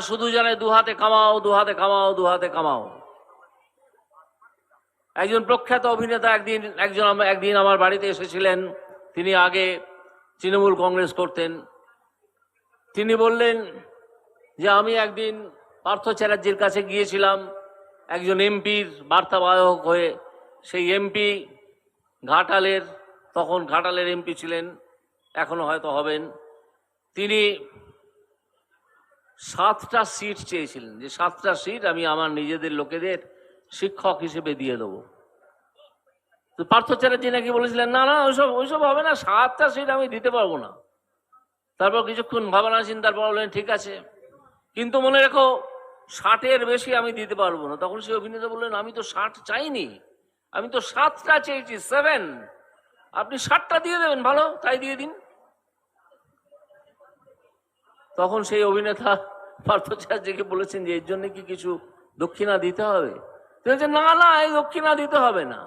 শুধু জানে দু হাতে কামাও দু হাতে কামাও দু হাতে কামাও। একজন প্রখ্যাত অভিনেতা একদিন, একজন একদিন আমার বাড়িতে এসেছিলেন। তিনি আগে তৃণমূল কংগ্রেস করতেন। তিনি বললেন যে, আমি একদিন পার্থ চ্যাটার্জির কাছে গিয়েছিলাম। একজন এমপির বার্তাবাহক হয়ে। সেই এমপি ঘাটালের, তখন ঘাটালের এমপি ছিলেন। এখনও হয়তো হবেন। তিনি সাতটা সিট চেয়েছিলেন। যে সাতটা সিট আমি আমার নিজেদের লোকেদের শিক্ষক হিসেবে দিয়ে দেবো। তো পার্থ চ্যাটার্জি নাকি বলেছিলেন, না না, ওইসব ওইসব হবে না, সাতটা সিট আমি দিতে পারব না। তারপর কিছুক্ষণ ভাবনা চিন্তার পর বললেন, ঠিক আছে, কিন্তু মনে রেখো, ষাটের বেশি আমি দিতে পারব না। তখন সে অভিনেতা বললেন, আমি তো ষাট চাইনি, আমি তো সাতটা চেয়েছি সেভেন আপনি ষাটটা দিয়ে দেবেন, ভালো, তাই দিয়ে দিন। তখন সেই অভিনেতা পার্থ চ্যাটার্জিকে বলেছেন যে এর জন্য কি কিছু দক্ষিণা দিতে হবে? তিনি বলছেন, না না এই দক্ষিণা দিতে হবে না।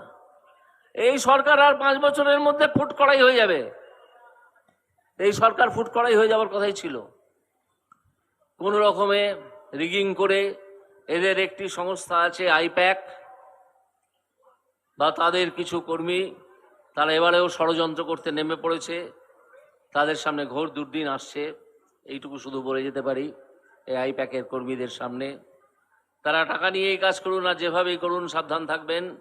এই সরকার আর পাঁচ বছরের মধ্যে ফুট করাই হয়ে যাবে। এই সরকার ফুট করাই হয়ে যাওয়ার কথাই ছিল। কোন রকমে রিগিং করে এদের একটি সংস্থা আছে আইপ্যাক বা তাদের কিছু কর্মী তারা এবারেও ষড়যন্ত্র করতে নেমে পড়েছে। তাদের সামনে ঘোর দুর্দিন আসছে। এইটুকু শুধু বলে যেতে পারি এই প্যাকের কর্মীদের সামনে। তারা টাকা নিয়েই কাজ করুন আর যেভাবেই করুন, সাবধান থাকবেন।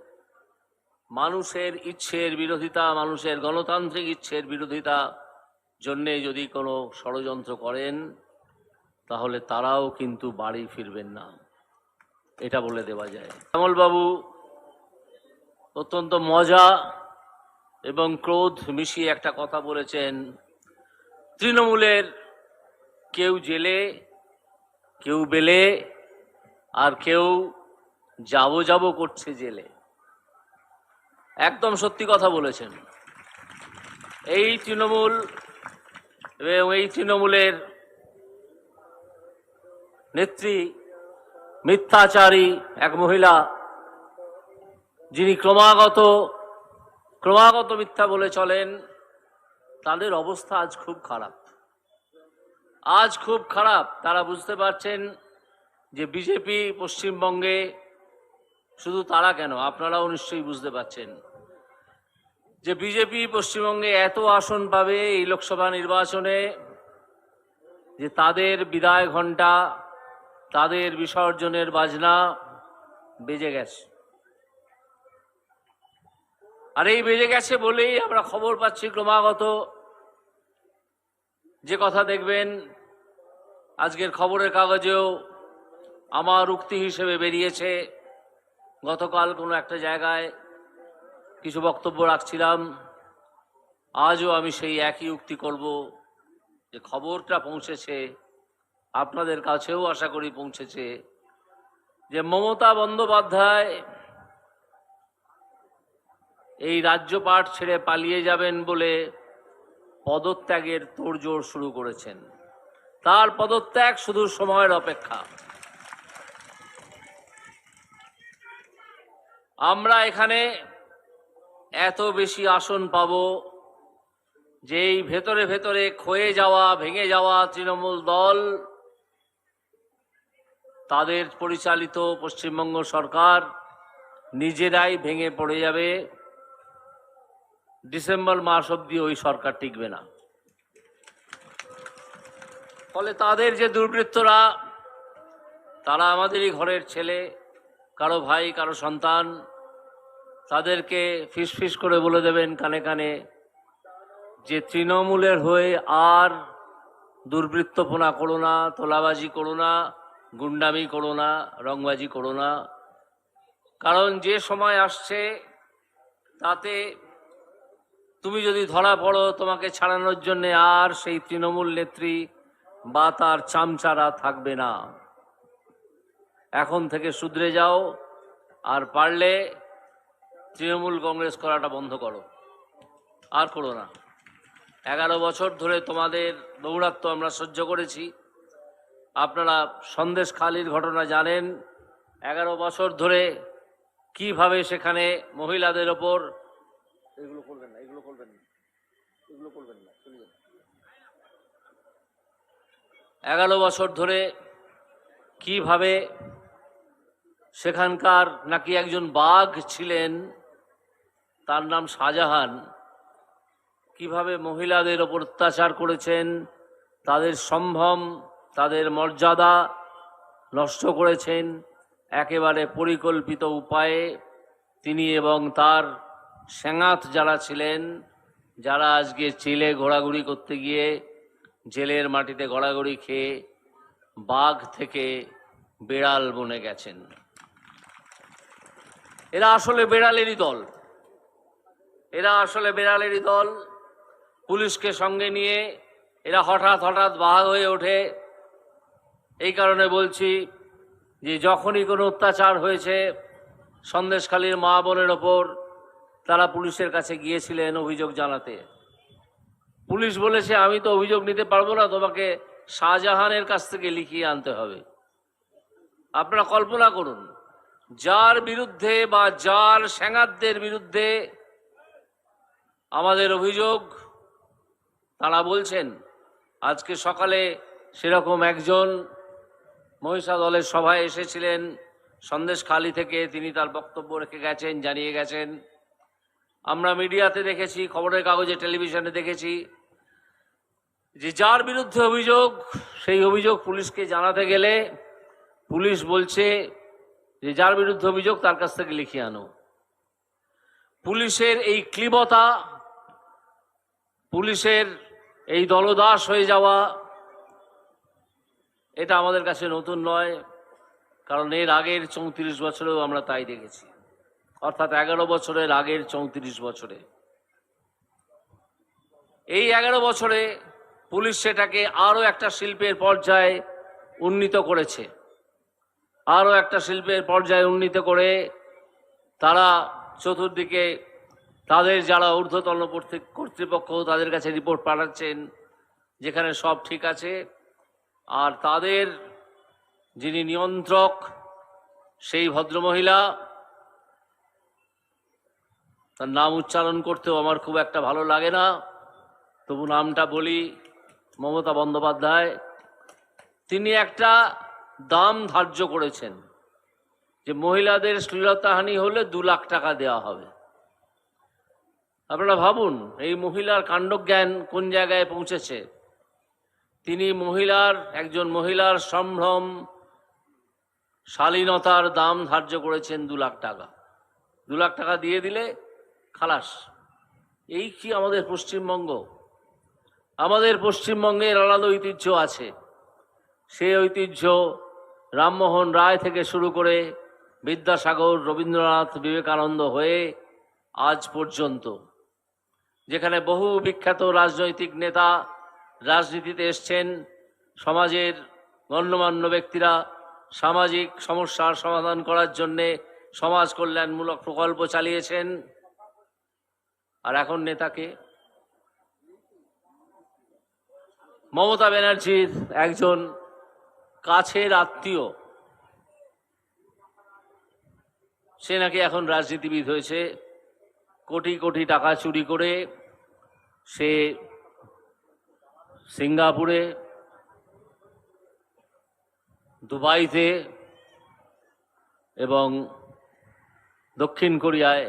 মানুষের ইচ্ছের বিরোধিতা, মানুষের গণতান্ত্রিক ইচ্ছের বিরোধিতা জন্যে যদি কোনো ষড়যন্ত্র করেন, তাহলে তারাও কিন্তু বাড়ি ফিরবেন না। এটা বলে দেওয়া যায়। কমলবাবু অত্যন্ত মজা এবং ক্রোধ মিশিয়ে একটা কথা বলেছেন। তৃণমূলের কেউ জেলে, কেউ বেলে, আর কেউ যাব যাব করছে জেলে। একদম সত্যি কথা বলেছেন। এই তৃণমূল এবং এই তৃণমূলের নেত্রী, মিথ্যাচারী এক মহিলা, যিনি ক্রমাগত ক্রমাগত মিথ্যা বলে চলেন, তাদের অবস্থা আজ খুব খারাপ। আজ খুব খারাপ। তারা বুঝতে পারছেন যে বিজেপি পশ্চিমবঙ্গে শুধু তারা কেন? আপনারাও নিশ্চয়ই বুঝতে পারছেন। যে বিজেপি পশ্চিমবঙ্গে এত আসন পাবে এই লোকসভা নির্বাচনে, যে তাদের বিদায় ঘণ্টা, তাদের বিসর্জনের বাজনা বেজে গেছে। আর এই বেজে গেছে বলেই আমরা খবর পাচ্ছি ক্রমাগত। যে কথা দেখবেন, আজকের খবরের কাগজেও আমার উক্তি হিসেবে বেরিয়েছে। গতকাল কোনো একটা জায়গায় কিছু বক্তব্য রাখছিলাম। আজও আমি সেই একই উক্তি করব যে খবরটা পৌঁছেছে, আপনাদের কাছেও আশা করি পৌঁছেছে যে মমতা বন্দ্যোপাধ্যায় এই রাজ্যপাঠ ছেড়ে পালিয়ে যাবেন বলে পদত্যাগের তোড়জোড় শুরু করেছেন। তার পদত্যাগ শুধু সময়ের অপেক্ষা। আমরা এখানে এত বেশি আসন পাবো, যেই ভেতরে ভেতরে ক্ষয়ে যাওয়া, ভেঙে যাওয়া তৃণমূল দল, তাদের পরিচালিত পশ্চিমবঙ্গ সরকার নিজেরাই ভেঙে পড়ে যাবে। ডিসেম্বর মাস অবধি ওই সরকার টিকবে না। ফলে তাদের যে দুর্বৃত্তরা, তারা আমাদেরই ঘরের ছেলে, কারও ভাই, কারও সন্তান, তাদেরকে ফিস ফিস করে বলে দেবেন কানে কানে যে তৃণমূলের হয়ে আর দুর্বৃত্তপনা করো না, তোলাবাজি করো না, গুন্ডামি করো না, রংবাজি করো না। কারণ যে সময় আসছে, তাতে তুমি যদি ধরা পড়ো তোমাকে ছাড়ানোর জন্য আর সেই তৃণমূল নেত্রী বা তার চামচারা থাকবে না। এখন থেকে শুধরে যাও আর পারলে তৃণমূল কংগ্রেস করাটা বন্ধ করো। আর করো না। এগারো বছর ধরে তোমাদের দৌরাত্ম আমরা সহ্য করেছি। আপনারা সন্দেশ খালির ঘটনা জানেন। এগারো বছর ধরে কীভাবে সেখানে মহিলাদের ওপর এগুলো করবেন না, এগুলো করবেন না এগুলো করবেন না, চলবে না। এগারো বছর ধরে কীভাবে সেখানকার নাকি একজন বাঘ ছিলেন, তার নাম শাহজাহান, কীভাবে মহিলাদের ওপর অত্যাচার করেছেন, তাদের সম্ভ্রম, তাদের মর্যাদা নষ্ট করেছেন, একেবারে পরিকল্পিত উপায়ে তিনি এবং তার সেঙাত যারা ছিলেন, যারা আজকে জেলে ঘোরাঘুরি করতে গিয়ে জেলের মাটিতে গড়াগড়ি খেয়ে বাঘ থেকে বেড়াল বনে গেছেন। এরা আসলে বেড়ালেরই দল। এরা আসলে বেড়ালেরই দল। পুলিশকে সঙ্গে নিয়ে এরা হঠাৎ হঠাৎ বাঘ হয়ে ওঠে। এই কারণে বলছি যে, যখনই কোনো অত্যাচার হয়েছে, সন্দেশখালীর মা বোনের ওপর তারা পুলিশের কাছে গিয়েছিলেন অভিযোগ জানাতে। পুলিশ বলেছে, আমি তো অভিযোগ নিতে পারব না, তোমাকে শাহজাহানের কাছ থেকে লিখিয়ে আনতে হবে। আপনারা কল্পনা করুন, যার বিরুদ্ধে বা যার স্যাঙারদের বিরুদ্ধে আমাদের অভিযোগ, তারা বলছেন, আজকে সকালে সেরকম একজন মহিষা দলের সভায় এসেছিলেন সন্দেশখালি থেকে তিনি তার বক্তব্য রেখে গেছেন, জানিয়ে গেছেন। আমরা মিডিয়াতে দেখেছি, খবরের কাগজে টেলিভিশনে দেখেছি যে যার বিরুদ্ধে অভিযোগ, সেই অভিযোগ পুলিশকে জানাতে গেলে পুলিশ বলছে যে যার বিরুদ্ধে অভিযোগ তার কাছ থেকে লিখিয়ে আনো। পুলিশের এই ক্লিবতা, পুলিশের এই দলদাস হয়ে যাওয়া, এটা আমাদের কাছে নতুন নয়, কারণ এর আগের চৌত্রিশ বছরেও আমরা তাই দেখেছি। অর্থাৎ এগারো বছরের আগের চৌত্রিশ বছরে। এই এগারো বছরে পুলিশ সেটাকে আরও একটা শিল্পের পর্যায়ে উন্নীত করেছে। আরও একটা শিল্পের পর্যায়ে উন্নীত করে তারা চতুর্দিকে তাদের যারা ঊর্ধ্বতন কর্তৃ- কর্তৃপক্ষ তাদের কাছে রিপোর্ট পাঠাচ্ছেন, যেখানে সব ঠিক আছে। আর তাদের যিনি নিয়ন্ত্রক, সেই ভদ্রমহিলা তার নাম উচ্চারণ করতেও আমার খুব একটা ভালো লাগে না। তবু নামটা বলি, মমতা বন্দ্যোপাধ্যায়। তিনি একটা দাম ধার্য করেছেন যে মহিলাদের শ্লীলতাহানি হলে দু লাখ টাকা দেওয়া হবে। আপনারা ভাবুন, এই মহিলার কাণ্ডজ্ঞান কোন জায়গায় পৌঁছেছে? তিনি মহিলার, একজন মহিলার সম্ভ্রম, শালীনতার দাম ধার্য করেছেন দু লাখ টাকা। দু লাখ টাকা দিয়ে দিলে খালাস। এই কি আমাদের পশ্চিমবঙ্গ? আমাদের পশ্চিমবঙ্গের আলাদা ঐতিহ্য আছে। সেই ঐতিহ্য রামমোহন রায় থেকে শুরু করে বিদ্যাসাগর, রবীন্দ্রনাথ, বিবেকানন্দ হয়ে আজ পর্যন্ত, যেখানে বহু বিখ্যাত রাজনৈতিক নেতা রাজনীতিতে এসছেন, সমাজের গণ্যমান্য ব্যক্তিরা সামাজিক সমস্যার সমাধান করার জন্যে সমাজ কল্যাণমূলক প্রকল্প চালিয়েছেন। আর এখন নেতাকে মমতা ব্যানার্জির একজন কাছের আত্মীয়, সে নাকি এখন রাজনীতিবিদ হয়েছে, কোটি কোটি টাকা চুরি করে সে সিঙ্গাপুরে, দুবাইতে এবং দক্ষিণ কোরিয়ায়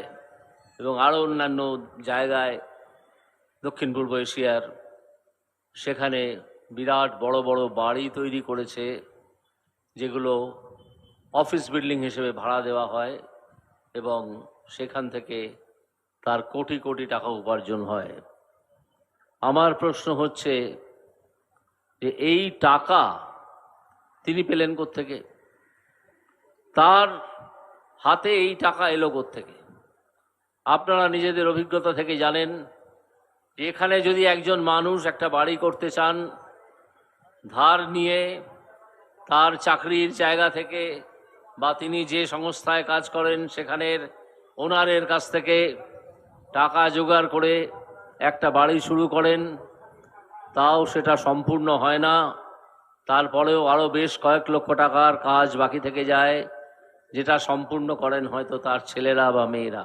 এবং আরও অন্যান্য জায়গায় দক্ষিণ পূর্ব এশিয়ার, সেখানে বিরাট বড় বড় বাড়ি তৈরি করেছে, যেগুলো অফিস বিল্ডিং হিসেবে ভাড়া দেওয়া হয় এবং সেখান থেকে তার কোটি কোটি টাকা উপার্জন হয়। আমার প্রশ্ন হচ্ছে যে এই টাকা তিনি পেলেন থেকে তার হাতে এই টাকা এলো থেকে আপনারা নিজেদের অভিজ্ঞতা থেকে জানেন, এখানে যদি একজন মানুষ একটা বাড়ি করতে চান, ধার নিয়ে তার চাকরির জায়গা থেকে বা তিনি যে সংস্থায় কাজ করেন সেখানের ওনারের কাছ থেকে টাকা জোগাড় করে একটা বাড়ি শুরু করেন, তাও সেটা সম্পূর্ণ হয় না। তারপরেও আরও বেশ কয়েক লক্ষ টাকার কাজ বাকি থেকে যায়, যেটা সম্পূর্ণ করেন হয়তো তার ছেলেরা বা মেয়েরা।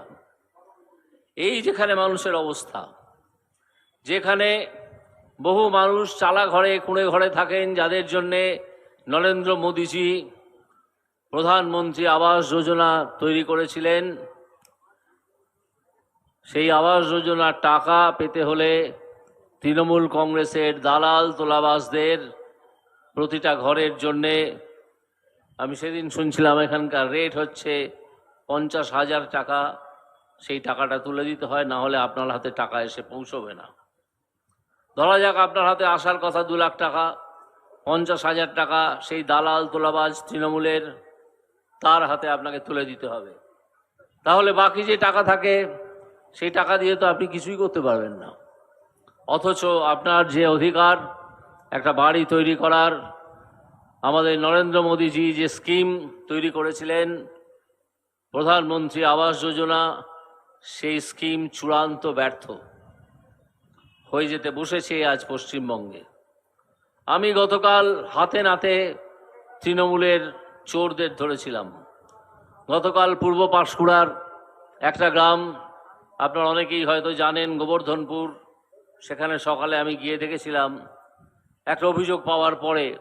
এই যেখানে মানুষের অবস্থা, যেখানে বহু মানুষ চালা ঘরে কুঁড়ে ঘরে থাকেন, যাদের জন্যে নরেন্দ্র মোদীজি প্রধানমন্ত্রী আবাস যোজনা তৈরি করেছিলেন। সেই আবাস যোজনার টাকা পেতে হলে তৃণমূল কংগ্রেসের দালাল তোলাবাসদের প্রতিটা ঘরের জন্যে, আমি সেদিন শুনছিলাম এখানকার রেট হচ্ছে পঞ্চাশ হাজার টাকা। সেই টাকাটা তুলে দিতে হয়, না হলে আপনার হাতে টাকা এসে পৌঁছবে না। ধরা যাক আপনার হাতে আসার কথা দু লাখ টাকা, পঞ্চাশ হাজার টাকা, সেই দালাল তোলাবাজ তৃণমূলের, তার হাতে আপনাকে তুলে দিতে হবে। তাহলে বাকি যে টাকা থাকে, সেই টাকা দিয়ে তো আপনি কিছুই করতে পারবেন না। অথচ আপনার যে অধিকার, একটা বাড়ি তৈরি করার, আমাদের নরেন্দ্র মোদীজি যে স্কিম তৈরি করেছিলেন, প্রধানমন্ত্রী আবাস যোজনা সেই স্কিম চূড়ান্ত ব্যর্থ। হয়ে যেতে বসেছে আজ পশ্চিমবঙ্গে। আমি গতকাল হাতে নাতে তৃণমূলের চোরদের ধরেছিলাম। গতকাল পূর্ব পাঁশকুড়ার একটা গ্রাম, আপনারা অনেকেই হয়তো জানেন গোবর্ধনপুর, সেখানে সকালে আমি গিয়ে দেখেছিলাম একটা অভিযোগ পাওয়ার পরে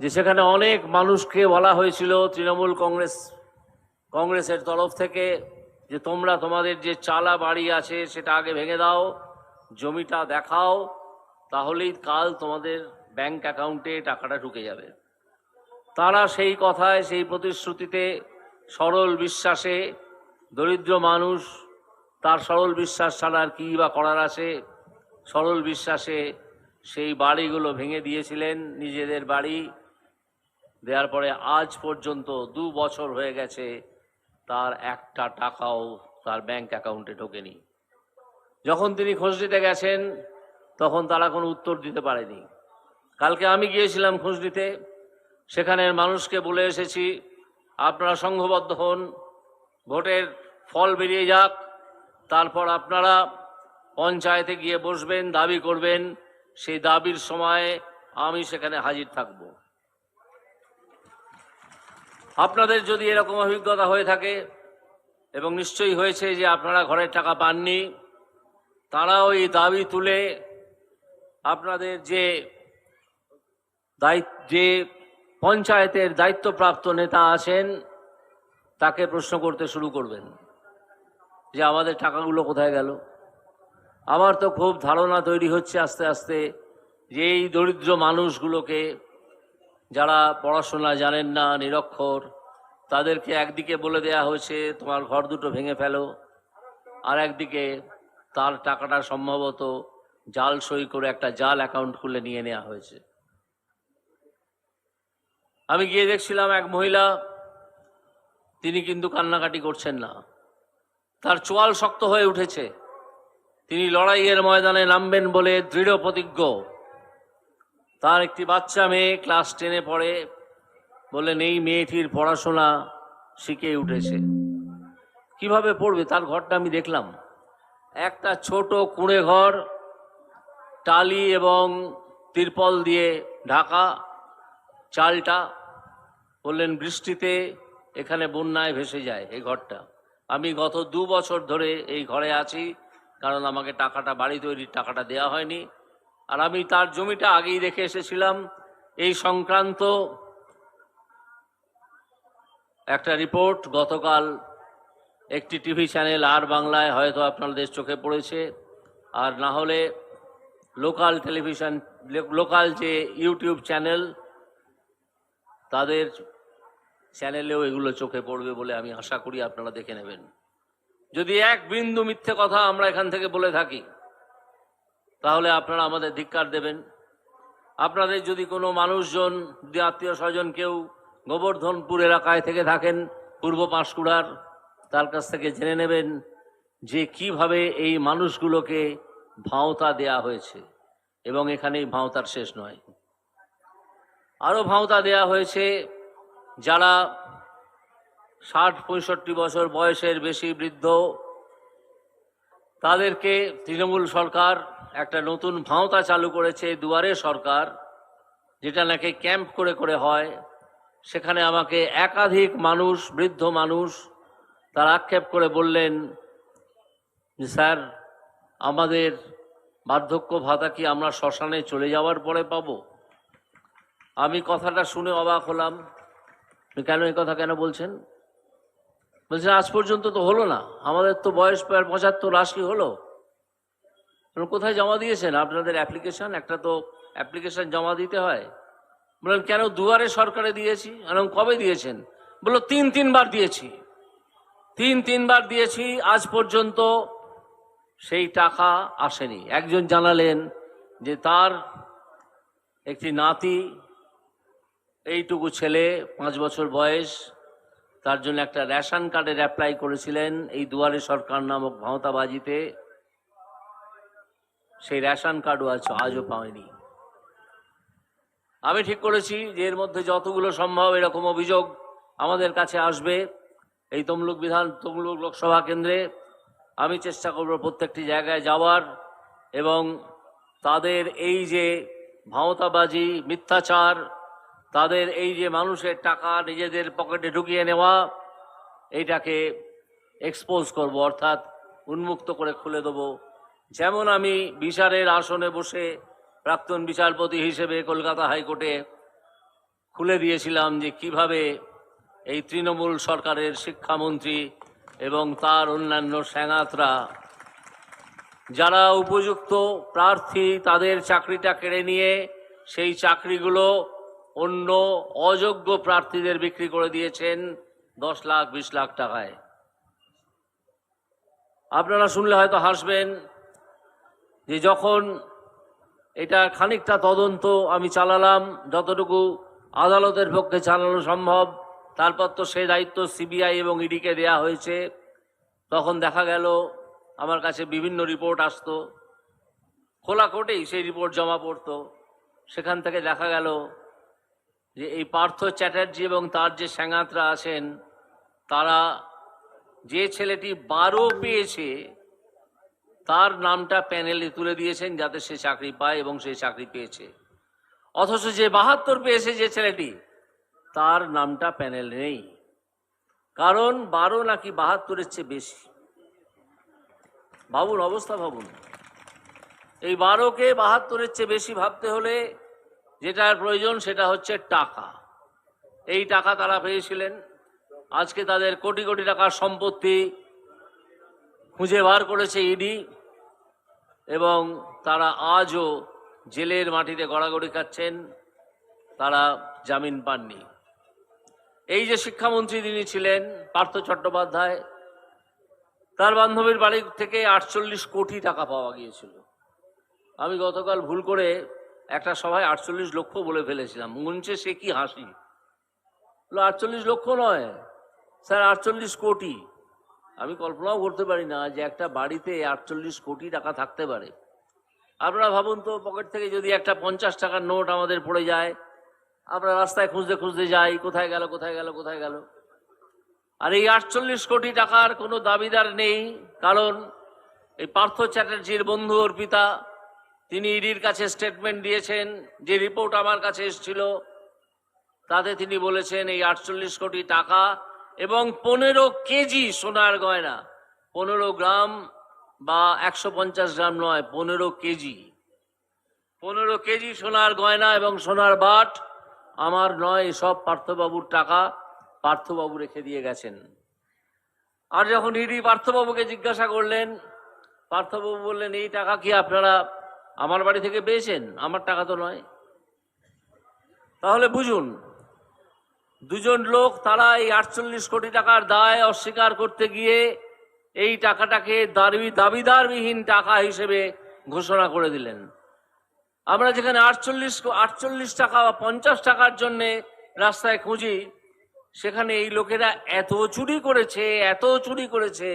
যে সেখানে অনেক মানুষকে বলা হয়েছিল তৃণমূল কংগ্রেস, কংগ্রেসের তরফ থেকে যে তোমরা তোমাদের যে চালা বাড়ি আছে সেটা আগে ভেঙে দাও, জমিটা দেখাও, তাহলেই কাল তোমাদের ব্যাংক অ্যাকাউন্টে টাকাটা ঢুকে যাবে। তারা সেই কথায়, সেই প্রতিশ্রুতিতে সরল বিশ্বাসে দরিদ্র মানুষ, তার সরল বিশ্বাস ছাড়া আর কী বা করার আছে? সরল বিশ্বাসে সেই বাড়িগুলো ভেঙে দিয়েছিলেন নিজেদের বাড়ি। দেওয়ার পরে আজ পর্যন্ত দু বছর হয়ে গেছে তার একটা টাকাও তার ব্যাংক অ্যাকাউন্টে ঢোকেনি। যখন তিনি খোঁজ গেছেন, তখন তারা কোনো উত্তর দিতে পারেনি। কালকে আমি গিয়েছিলাম খোঁজ নিতে সেখানের মানুষকে বলে এসেছি, আপনারা সংঘবদ্ধ হন, ভোটের ফল বেরিয়ে যাক, তারপর আপনারা পঞ্চায়েতে গিয়ে বসবেন, দাবি করবেন, সেই দাবির সময় আমি সেখানে হাজির থাকব। আপনাদের যদি এরকম অভিজ্ঞতা হয়ে থাকে, এবং নিশ্চয়ই হয়েছে যে আপনারা ঘরের টাকা পাননি তারা ওই দাবি তুলে আপনাদের যে দায়িত্ব, যে পঞ্চায়েতের দায়িত্বপ্রাপ্ত নেতা আছেন, তাকে প্রশ্ন করতে শুরু করবেন যে আমাদের টাকাগুলো কোথায় গেল। আমার তো খুব ধারণা তৈরি হচ্ছে আস্তে আস্তে যে এই দরিদ্র মানুষগুলোকে যারা পড়াশোনা জানেন না, নিরক্ষর, তাদেরকে একদিকে বলে দেয়া হয়েছে, তোমার ঘর দুটো ভেঙে ফেলো। আর একদিকে, তার টাকাটা সম্ভবত জাল সই করে একটা জাল অ্যাকাউন্ট খুলে নিয়ে নেওয়া হয়েছে। আমি গিয়ে দেখছিলাম এক মহিলা, তিনি কিন্তু কান্নাকাটি করছেন না। তার চোয়াল শক্ত হয়ে উঠেছে। তিনি লড়াইয়ের ময়দানে নামবেন বলে দৃঢ় প্রতিজ্ঞ তার একটি বাচ্চা মেয়ে ক্লাস টেনে পড়ে। বললেন, এই মেয়েটির পড়াশোনা শিখে উঠেছে। কীভাবে পড়বে? তার ঘরটা আমি দেখলাম। একটা ছোট কুঁড়ে ঘর, টালি এবং তিরপল দিয়ে ঢাকা, চালটা। বললেন, বৃষ্টিতে এখানে বন্যায় ভেসে যায় এই ঘরটা। আমি গত দু বছর ধরে এই ঘরে আছি, কারণ আমাকে টাকাটা, বাড়ি তৈরির টাকাটা দেওয়া হয়নি। আর আমি তার জমিটা আগেই দেখে এসেছিলাম। এই সংক্রান্ত একটা রিপোর্ট গতকাল একটি টিভি চ্যানেল আর বাংলায় হয়তো আপনাদের চোখে পড়েছে। আর না হলে লোকাল টেলিভিশন, লোকাল যে ইউটিউব চ্যানেল, তাদের চ্যানেলেও এগুলো চোখে পড়বে বলে আমি আশা করি আপনারা দেখে নেবেন। যদি এক বিন্দু মিথ্যে কথা আমরা এখান থেকে বলে থাকি তাহলে আপনারা আমাদের ধিক্কার দেবেন। আপনাদের যদি কোনো মানুষজন আত্মীয় স্বজন কেউ গোবর্ধনপুর এলাকায় থেকে থাকেন, পূর্ব পাঁশকুড়ার, তার কাছ থেকে জেনে নেবেন যে কীভাবে এই মানুষগুলোকে ভাঁওতা দেয়া হয়েছে এবং এখানেই ভাঁওতার শেষ নয়। আরও ভাঁওতা দেয়া হয়েছে যারা ষাট, পঁয়ষট্টি বছর বয়সের বেশি বৃদ্ধ তাদেরকে তৃণমূল সরকার একটা নতুন ভাঁওতা চালু করেছে দুয়ারে সরকার, যেটা নাকি ক্যাম্প করে করে হয়। সেখানে আমাকে একাধিক মানুষ, বৃদ্ধ মানুষ, তার আক্ষেপ করে বললেন, স্যার, আমাদের বার্ধক্য ভাতা কি আমরা শ্মশানে চলে যাওয়ার পরে পাবো? আমি কথাটা শুনে অবাক হলাম। কেন এই কথা কেন বলছেন? বলছেন আজ পর্যন্ত তো হলো না। আমাদের তো বয়স প্রায় পঁচাত্তর, আশি হলো। কোথায় জমা দিয়েছেন? আপনাদের অ্যাপ্লিকেশন, একটা তো অ্যাপ্লিকেশন জমা দিতে হয়। বললাম, কেন দুয়ারে সরকারে দিয়েছি? বললাম, কবে দিয়েছেন? বলল, তিন, তিনবার দিয়েছি। তিন, তিনবার দিয়েছি, আজ পর্যন্ত সেই টাকা আসেনি। একজন জানালেন যে তার একটি নাতি, এইটুকু ছেলে, পাঁচ বছর বয়স তার জন্য একটা রেশন কার্ডের অ্যাপ্লাই করেছিলেন। এই দুয়ারে সরকার নামক ভাঁওতাবাজিতে সেই রেশন কার্ডও আছে আজও পাওয়নি আমি ঠিক করেছি যে এর মধ্যে যতগুলো সম্ভব এরকম অভিযোগ আমাদের কাছে আসবে। এই তমলুক বিধান তমলুক লোকসভা কেন্দ্রে আমি চেষ্টা করব প্রত্যেকটি জায়গায় যাওয়ার এবং তাদের এই যে ভাঁওতাবাজি, মিথ্যাচার তাদের এই যে মানুষের টাকা নিজেদের পকেটে ঢুকিয়ে নেওয়া, এইটাকে এক্সপোজ করব, অর্থাৎ উন্মুক্ত করে খুলে দেবো। যেমন আমি বিচারের আসনে বসে প্রাক্তন বিচারপতি হিসেবে কলকাতা হাইকোর্টে খুলে দিয়েছিলাম যে কীভাবে এই তৃণমূল সরকারের শিক্ষামন্ত্রী এবং তার অন্যান্য স্যাঙাতরা যারা উপযুক্ত প্রার্থী তাদের চাকরিটা কেড়ে নিয়ে সেই চাকরিগুলো অন্য অযোগ্য প্রার্থীদের বিক্রি করে দিয়েছেন দশ লাখ, বিশ লাখ টাকায়। আপনারা শুনলে হয়তো হাসবেন যে যখন এটা খানিকটা তদন্ত আমি চালালাম, যতটুকু আদালতের পক্ষে চালানো সম্ভব, তারপর তো সেই দায়িত্ব সিবিআই এবং ইডিকে দেয়া হয়েছে। তখন দেখা গেল আমার কাছে বিভিন্ন রিপোর্ট আসতো। খোলা কোর্টেই সেই রিপোর্ট জমা পড়তো। সেখান থেকে দেখা গেল যে এই পার্থ চ্যাটার্জি এবং তার যে স্যাঙাতরা আছেন, তারা যে ছেলেটি বারো পেয়েছে, তার নামটা প্যানেলে তুলে দিয়েছেন যাতে সে চাকরি পায় এবং সে চাকরি পেয়েছে। অথচ যে বাহাত্তর পেয়েছে যে ছেলেটি, তার নামটা প্যানেল নেই। কারণ বারো নাকি বাহাত্তরের চেয়ে বেশি। ভাবুন অবস্থা ভাবুন। এই বারোকে বাহাত্তরের চেয়ে বেশি ভাবতে হলে যেটার প্রয়োজন সেটা হচ্ছে টাকা। এই টাকা তারা পেয়েছিলেন। আজকে তাদের কোটি কোটি টাকার সম্পত্তি খুঁজে বার করেছে ইডি এবং তারা আজও জেলের মাটিতে গড়াগড়ি খাচ্ছেন। তারা জামিন পাননি। এই যে শিক্ষামন্ত্রী তিনি ছিলেন, পার্থ চট্টোপাধ্যায়, তার বান্ধবীর বাড়ি থেকে আটচল্লিশ কোটি টাকা পাওয়া গিয়েছিল। আমি গতকাল ভুল করে একটা সভায় আটচল্লিশ লক্ষ বলে ফেলেছিলাম। মঞ্চে সে কি হাসি? আটচল্লিশ লক্ষ নয়, স্যার, আটচল্লিশ কোটি। আমি কল্পনাও করতে পারি না যে একটা বাড়িতে আটচল্লিশ কোটি টাকা থাকতে পারে। আপনারা ভাবুন তো, পকেট থেকে যদি একটা পঞ্চাশ টাকার নোট আমাদের পড়ে যায়, আমরা রাস্তায় খুঁজতে খুঁজতে যাই, কোথায় গেল কোথায় গেল কোথায় গেল। আর এই আটচল্লিশ কোটি টাকার কোনো দাবিদার নেই, কারণ এই পার্থ চ্যাটার্জির বন্ধু অর্পিতা তিনি ইডির কাছে স্টেটমেন্ট দিয়েছেন, যে রিপোর্ট আমার কাছে এসেছিল, তাতে তিনি বলেছেন এই আটচল্লিশ কোটি টাকা এবং পনেরো কেজি সোনার গয়না, পনেরো গ্রাম বা একশো পঞ্চাশ গ্রাম নয়, পনেরো কেজি। পনেরো কেজি সোনার গয়না এবং সোনার বাট, আমার নয়, সব পার্থবাবুর টাকা পার্থবাবু রেখে দিয়ে গেছেন। আর যখন ইডি পার্থবাবুকে জিজ্ঞাসা করলেন, পার্থবাবু বললেন, এই টাকা কি আপনারা আমার বাড়ি থেকে পেয়েছেন, আমার টাকা তো নয়। তাহলে বুঝুন, দুজন লোক তারা এই আটচল্লিশ কোটি টাকার দায় অস্বীকার করতে গিয়ে এই টাকাটাকে দাবি দাবিদারবিহীন টাকা হিসেবে ঘোষণা করে দিলেন। আমরা যেখানে আটচল্লিশ আটচল্লিশ টাকা বা পঞ্চাশ টাকার জন্যে রাস্তায় খুঁজি, সেখানে এই লোকেরা এত চুরি করেছে, এত চুরি করেছে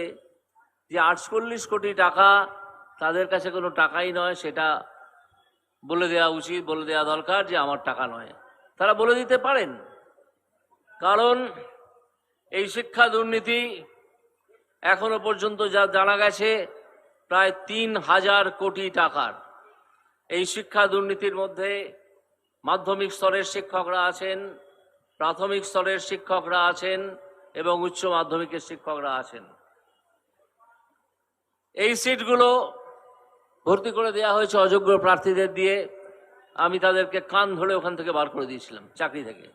যে আটচল্লিশ কোটি টাকা তাদের কাছে কোনো টাকাই নয়, সেটা বলে দেওয়া উচিত, বলে দেওয়া দরকার যে আমার টাকা নয়। তারা বলে দিতে পারেন। কারণ এই শিক্ষা দুর্নীতি এখনও পর্যন্ত যা জানা গেছে, প্রায় তিন হাজার কোটি টাকার। এই শিক্ষা দুর্নীতির মধ্যে মাধ্যমিক স্তরের শিক্ষকরা আছেন, প্রাথমিক স্তরের শিক্ষকরা আছেন এবং উচ্চ মাধ্যমিকের শিক্ষকরা আছেন। এই সিটগুলো ভর্তি করে দেওয়া হয়েছে অযোগ্য প্রার্থীদের দিয়ে। আমি তাদেরকে কান ধরে ওখান থেকে বার করে দিয়েছিলাম, চাকরি থেকে।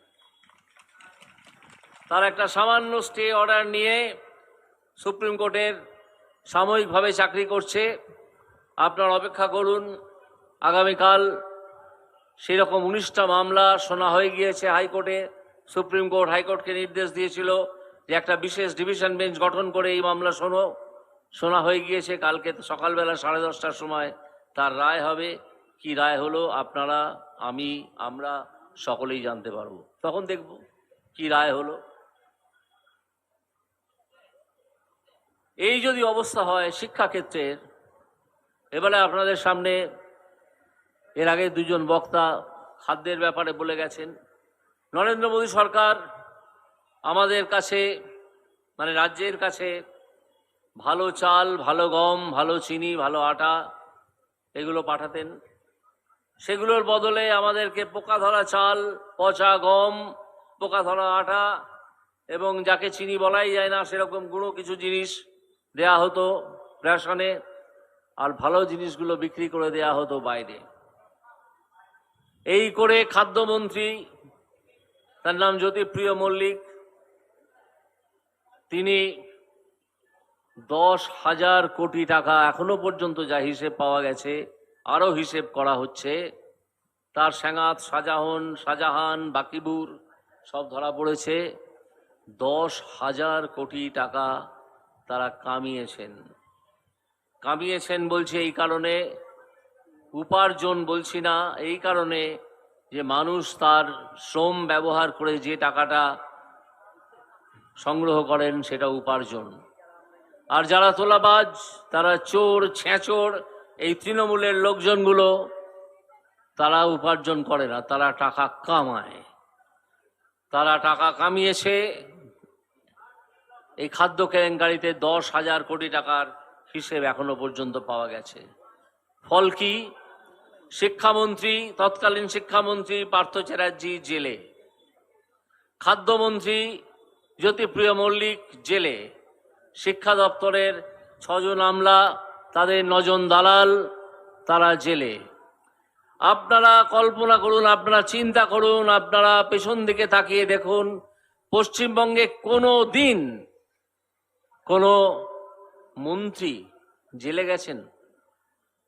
তার একটা সামান্য স্টে অর্ডার নিয়ে সুপ্রিম কোর্টের সাময়িকভাবে চাকরি করছে। আপনার অপেক্ষা করুন, আগামীকাল সেরকম উনিশটা মামলা শোনা হয়ে গিয়েছে হাইকোর্টে। সুপ্রিম কোর্ট হাইকোর্টকে নির্দেশ দিয়েছিল যে একটা বিশেষ ডিভিশন বেঞ্চ গঠন করে এই মামলা শোনো। শোনা হয়ে গিয়েছে কালকে সকালবেলা সাড়ে দশটার সময়, তার রায় হবে, কি রায় হলো আপনারা, আমি, আমরা সকলেই জানতে পারব। তখন দেখব কি রায় হলো। এই যদি অবস্থা হয় শিক্ষাক্ষেত্রের, এবারে আপনাদের সামনে এর আগে দুজন বক্তা খাদ্যের ব্যাপারে বলে গেছেন। নরেন্দ্র মোদী সরকার আমাদের কাছে মানে রাজ্যের কাছে ভালো চাল, ভালো গম, ভালো চিনি, ভালো আটা, এগুলো পাঠাতেন। সেগুলোর বদলে আমাদেরকে পোকা ধরা চাল, পচা গম, পোকা ধরা আটা এবং যাকে চিনি বলাই যায় না, সেরকম গুঁড়ো কিছু জিনিস দেয়া হতো রেশনে আর ভালো জিনিসগুলো বিক্রি করে দেয়া হতো বাইরে। এই করে খাদ্যমন্ত্রী, তার নাম জ্যোতিপ্রিয় মল্লিক, তিনি দশ হাজার কোটি টাকা এখনও পর্যন্ত যা হিসেব পাওয়া গেছে, আরও হিসেব করা হচ্ছে। তার স্যাঙাত, শাহজাহান শাহজাহান, বাকিবুর, সব ধরা পড়েছে। দশ হাজার কোটি টাকা তারা কামিয়েছেন। কামিয়েছেন বলছে এই কারণে, উপার্জন বলছি না, এই কারণে যে মানুষ তার শ্রম ব্যবহার করে যে টাকাটা সংগ্রহ করেন সেটা উপার্জন। আর যারা তোলাবাজ, তারা চোর, ছেঁচোর, এই তৃণমূলের লোকজনগুলো, তারা উপার্জন করে না, তারা টাকা কামায়। তারা টাকা কামিয়েছে, এই খাদ্য কেলেঙ্কারিতে দশ হাজার কোটি টাকার হিসেব এখনও পর্যন্ত পাওয়া গেছে। ফল কি? শিক্ষামন্ত্রী, তৎকালীন শিক্ষামন্ত্রী পার্থ চ্যাটার্জি জেলে। খাদ্যমন্ত্রী জ্যোতিপ্রিয় মল্লিক জেলে। শিক্ষা দপ্তরের ছজন আমলা, তাদের নজন দালাল, তারা জেলে। আপনারা কল্পনা করুন, আপনারা চিন্তা করুন, আপনারা পেছন দিকে তাকিয়ে দেখুন, পশ্চিমবঙ্গে কোনো দিন কোনো মন্ত্রী জেলে গেছেন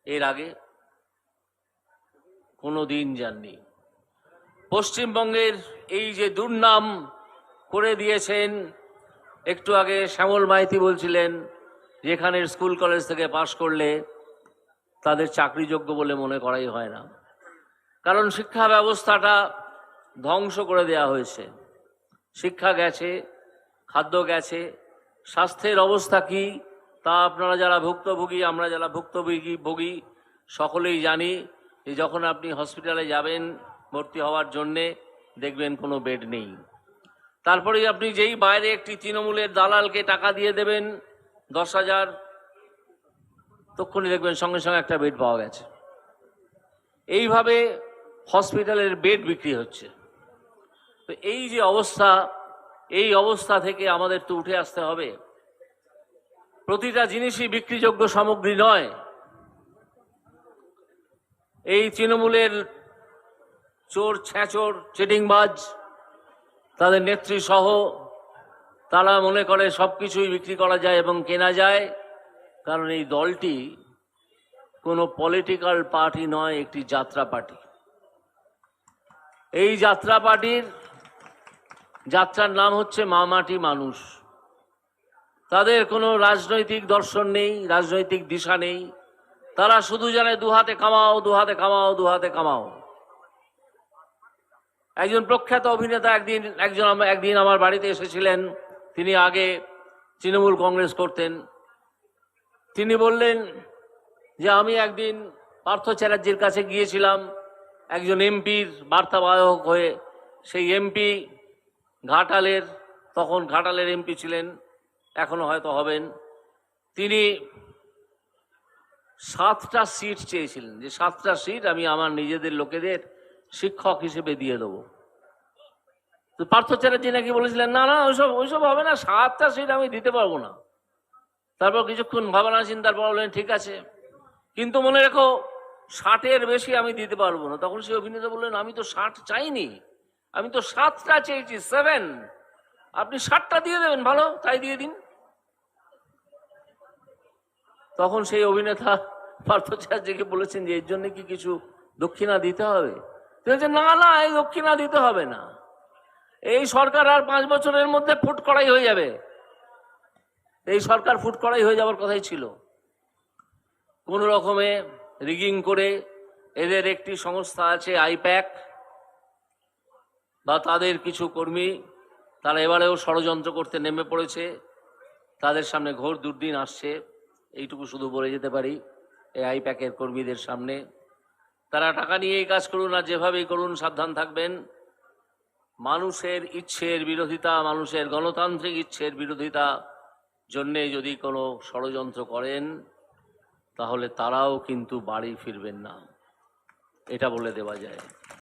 এর আগে? কোনো দিন যাননি। পশ্চিমবঙ্গের এই যে দুর্নাম করে দিয়েছেন একটু আগে শ্যামল মাইতি বলছিলেন, যেখানের স্কুল কলেজ থেকে পাশ করলে তাদের চাকরিযোগ্য বলে মনে করাই হয় না। কারণ শিক্ষা ব্যবস্থাটা ধ্বংস করে দেয়া হয়েছে। শিক্ষা গেছে, খাদ্য গেছে, স্বাস্থ্যের অবস্থা কি তা আপনারা যারা ভুক্তভোগী, আমরা যারা ভুক্তভোগী, ভোগী, সকলেই জানি যে যখন আপনি হসপিটালে যাবেন, ভর্তি হওয়ার জন্যে দেখবেন কোনো বেড নেই। তারপরে আপনি যেই বাইরে একটি তৃণমূলের দালালকে টাকা দিয়ে দেবেন, দশ হাজার, তক্ষুনি দেখবেন সঙ্গে সঙ্গে একটা বেড পাওয়া গেছে। এইভাবে হসপিটালের বেড বিক্রি হচ্ছে। তো এই যে অবস্থা, এই অবস্থা থেকে আমাদের তো উঠে আসতে হবে। প্রতিটা জিনিসই বিক্রিযোগ্য সামগ্রী নয়। এই তৃণমূলের চোর, ছ্যাঁচোর চিটিংবাজ তাদের নেত্রী সহ তারা মনে করে সব কিছুই বিক্রি করা যায় এবং কেনা যায়। কারণ এই দলটি কোনো পলিটিক্যাল পার্টি নয়, একটি যাত্রা পার্টি। এই যাত্রা পার্টির যাত্রার নাম হচ্ছে মামাটি মানুষ। তাদের কোনো রাজনৈতিক দর্শন নেই, রাজনৈতিক দিশা নেই। তারা শুধু জানে দুহাতে কামাও দুহাতে কামাও দুহাতে কামাও। একজন প্রখ্যাত অভিনেতা একদিন, একজন একদিন আমার বাড়িতে এসেছিলেন। তিনি আগে তৃণমূল কংগ্রেস করতেন। তিনি বললেন যে, আমি একদিন পার্থ চ্যাটার্জির কাছে গিয়েছিলাম। একজন এমপির বার্তাবাহক হয়ে। সেই এমপি ঘাটালের, তখন ঘাটালের এমপি ছিলেন। এখনও হয়তো হবেন। তিনি সাতটা সিট চেয়েছিলেন। যে সাতটা সিট আমি আমার নিজেদের লোকেদের শিক্ষক হিসেবে দিয়ে দেবো। পার্থ চ্যাটার্জি নাকি বলেছিলেন, না না, ওইসব ওইসব হবে না, সাতটা সিট আমি দিতে পারব না। তারপর কিছুক্ষণ ভাবনা চিন্তার পর বললেন, ঠিক আছে, কিন্তু মনে রেখো, ষাটের বেশি আমি দিতে পারব না। তখন সেই অভিনেতা বললেন, আমি তো ষাট চাইনি, আমি তো সাতটা চেয়েছি সেভেন আপনি ষাটটা দিয়ে দেবেন, ভালো, তাই দিয়ে দিন। তখন সেই অভিনেতা পার্থ চ্যাটার্জিকে বলেছেন যে, এর জন্য কি কিছু দক্ষিণা দিতে হবে? না না, এই দক্ষিণা দিতে হবে না। এই সরকার আর পাঁচ বছরের মধ্যে ফুট করাই হয়ে যাবে। এই সরকার ফুট করাই হয়ে যাওয়ার কথাই ছিল। কোন রকমে রিগিং করে এদের একটি সংস্থা আছে আইপ্যাক, বা তাদের কিছু কর্মী, তারা এবারেও ষড়যন্ত্র করতে নেমে পড়েছে। তাদের সামনে ঘোর দুর্দিন আসছে। এইটুকু শুধু বলে যেতে পারি, এই আইপ্যাকের কর্মীদের সামনে। তারা টাকা নিয়েই কাজ করুন আর যেভাবেই করুন, সাবধান থাকবেন। মানুষের ইচ্ছের বিরোধিতা, মানুষের গণতান্ত্রিক ইচ্ছের বিরোধিতা জন্যে যদি কোনো ষড়যন্ত্র করেন, তাহলে তারাও কিন্তু বাড়ি ফিরবেন না। এটা বলে দেওয়া যায়।